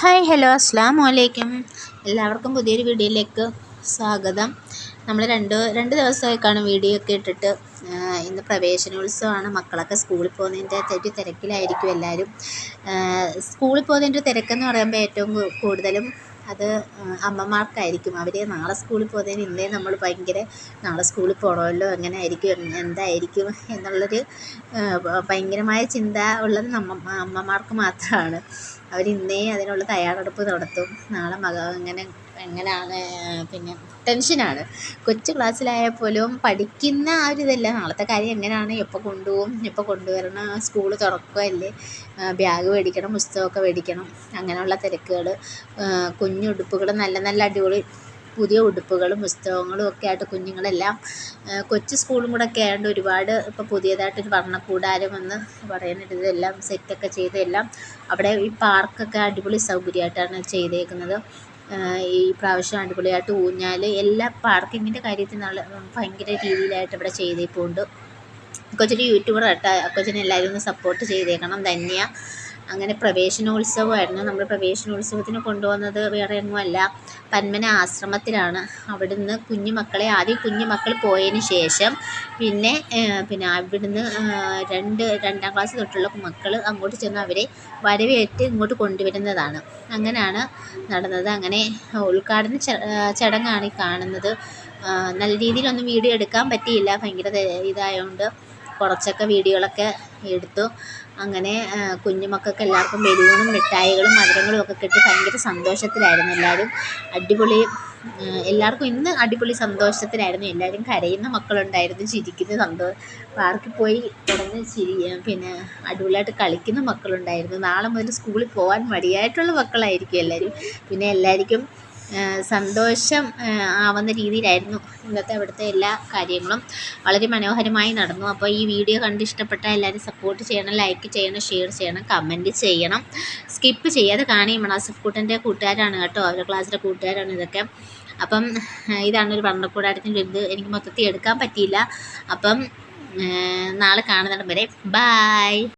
Hi hello അസ്സാം വലൈക്കും എല്ലാവർക്കും പുതിയൊരു വീഡിയോയിലേക്ക് സ്വാഗതം. നമ്മൾ രണ്ട് രണ്ട് ദിവസമായിക്കാണ് കാണും വീഡിയോ ഒക്കെ ഇട്ടിട്ട്. ഇന്ന് പ്രവേശനോത്സവമാണ്. മക്കളൊക്കെ സ്കൂളിൽ പോകുന്നതിന്റെ തെറ്റി തിരക്കിലായിരിക്കും എല്ലാവരും. സ്കൂളിൽ പോകുന്നതിന്റെ തിരക്കെന്ന് പറയുമ്പോൾ ഏറ്റവും കൂടുതലും അത് അമ്മമാർക്കായിരിക്കും. അവർ നാളെ സ്കൂളിൽ പോകുന്നതിന് ഇന്നേ നമ്മൾ ഭയങ്കര നാളെ സ്കൂളിൽ പോകണമല്ലോ എങ്ങനെ ആയിരിക്കും എന്തായിരിക്കും എന്നുള്ളൊരു ഭയങ്കരമായ ചിന്ത ഉള്ളത് നമ്മ അമ്മമാർക്ക് മാത്രമാണ്. അവർ ഇന്നേ അതിനുള്ള തയ്യാറെടുപ്പ് നടത്തും. നാളെ മക എങ്ങനെ എങ്ങനെയാണ് പിന്നെ ടെൻഷനാണ്. കൊച്ചു ക്ലാസ്സിലായാൽ പോലും പഠിക്കുന്ന ആ ഒരു ഇതല്ല. നാളത്തെ കാര്യം എങ്ങനെയാണ് എപ്പോൾ കൊണ്ടുപോകും എപ്പോൾ കൊണ്ടുവരണം സ്കൂൾ തുറക്കുകയല്ലേ ബാഗ് മേടിക്കണം പുസ്തകമൊക്കെ മേടിക്കണം. അങ്ങനെയുള്ള തിരക്കുകൾ കുഞ്ഞുടുപ്പുകൾ നല്ല നല്ല അടിപൊളി പുതിയ ഉടുപ്പുകളും പുസ്തകങ്ങളും ഒക്കെ ആയിട്ട് കുഞ്ഞുങ്ങളെല്ലാം കൊച്ചു സ്കൂളും കൂടെ ഒക്കെ ആയതുകൊണ്ട് ഒരുപാട് ഇപ്പോൾ പുതിയതായിട്ടൊരു വർണക്കൂടാരം എന്ന് പറയുന്നത് ഇതെല്ലാം സെറ്റൊക്കെ ചെയ്ത് എല്ലാം അവിടെ ഈ പാർക്കൊക്കെ അടിപൊളി സൗകര്യമായിട്ടാണ് ചെയ്തേക്കുന്നത്. ഈ പ്രാവശ്യം അടിപൊളിയായിട്ട് ഊഞ്ഞാൽ എല്ലാ പാർക്കിങ്ങിന്റെ കാര്യത്തിൽ നല്ല ഭയങ്കര രീതിയിലായിട്ട് ഇവിടെ ചെയ്തിട്ടുണ്ട് കൊച്ചൊരു യൂട്യൂബർ കേട്ടോ കൊച്ചിനെ എല്ലാവരും ഒന്ന് സപ്പോർട്ട് ചെയ്തേക്കണം. ധന്യ അങ്ങനെ പ്രവേശനോത്സവമായിരുന്നു. നമ്മൾ പ്രവേശനോത്സവത്തിന് കൊണ്ടുവന്നത് വേറെ എങ്ങുമല്ല പന്മന ആശ്രമത്തിലാണ്. അവിടുന്ന് കുഞ്ഞു മക്കളെ ആദ്യം കുഞ്ഞു മക്കൾ പോയതിന് ശേഷം പിന്നെ പിന്നെ അവിടുന്ന് രണ്ട് രണ്ടാം ക്ലാസ് തൊട്ടുള്ള മക്കൾ അങ്ങോട്ട് ചെന്ന് അവരെ വരവേറ്റ് ഇങ്ങോട്ട് കൊണ്ടുവരുന്നതാണ്. അങ്ങനെയാണ് നടന്നത്. അങ്ങനെ ഉദ്ഘാടന ചടങ്ങാണ് ഈ കാണുന്നത്. നല്ല രീതിയിലൊന്നും വീഡിയോ എടുക്കാൻ പറ്റിയില്ല. ഭയങ്കര ഇതായതുകൊണ്ട് കുറച്ചൊക്കെ വീഡിയോകളൊക്കെ എടുത്തു. അങ്ങനെ കുഞ്ഞുമക്കൾക്ക് എല്ലാവർക്കും ബലൂണും മിഠായികളും മധുരങ്ങളും ഒക്കെ കിട്ടി. ഭയങ്കര സന്തോഷത്തിലായിരുന്നു എല്ലാവരും. അടിപൊളി എല്ലാവർക്കും ഇന്ന് അടിപൊളി സന്തോഷത്തിലായിരുന്നു. എല്ലാവരും കരയുന്ന മക്കളുണ്ടായിരുന്നു ചിരിക്കുന്ന സന്തോഷം പാർക്കിൽ പോയി കിടന്ന് ചിരി പിന്നെ അടിപൊളിയായിട്ട് കളിക്കുന്ന മക്കളുണ്ടായിരുന്നു. നാളെ മുതൽ സ്കൂളിൽ പോകാൻ മടിയായിട്ടുള്ള മക്കളായിരിക്കും എല്ലാവരും. പിന്നെ എല്ലാവർക്കും സന്തോഷം ആവുന്ന രീതിയിലായിരുന്നു ഇന്നത്തെ അവിടുത്തെ എല്ലാ കാര്യങ്ങളും. വളരെ മനോഹരമായി നടന്നു. അപ്പോൾ ഈ വീഡിയോ കണ്ട് ഇഷ്ടപ്പെട്ട എല്ലാവരും സപ്പോർട്ട് ചെയ്യണം ലൈക്ക് ചെയ്യണം ഷെയർ ചെയ്യണം കമന്റ് ചെയ്യണം. സ്കിപ്പ് ചെയ്യാതെ കാണുകയും വേണം അസഫ് കൂട്ടുകാരാണ് കേട്ടോ അവരുടെ ക്ലാസ്സിലെ കൂട്ടുകാരാണ് ഇതൊക്കെ. അപ്പം ഇതാണ് ഒരു വർണക്കൂടാരത്തിന്റെ ഇത്. എനിക്ക് മൊത്തത്തിൽ എടുക്കാൻ പറ്റിയില്ല. അപ്പം നാളെ കാണുന്നിടം വരെ. ബായ്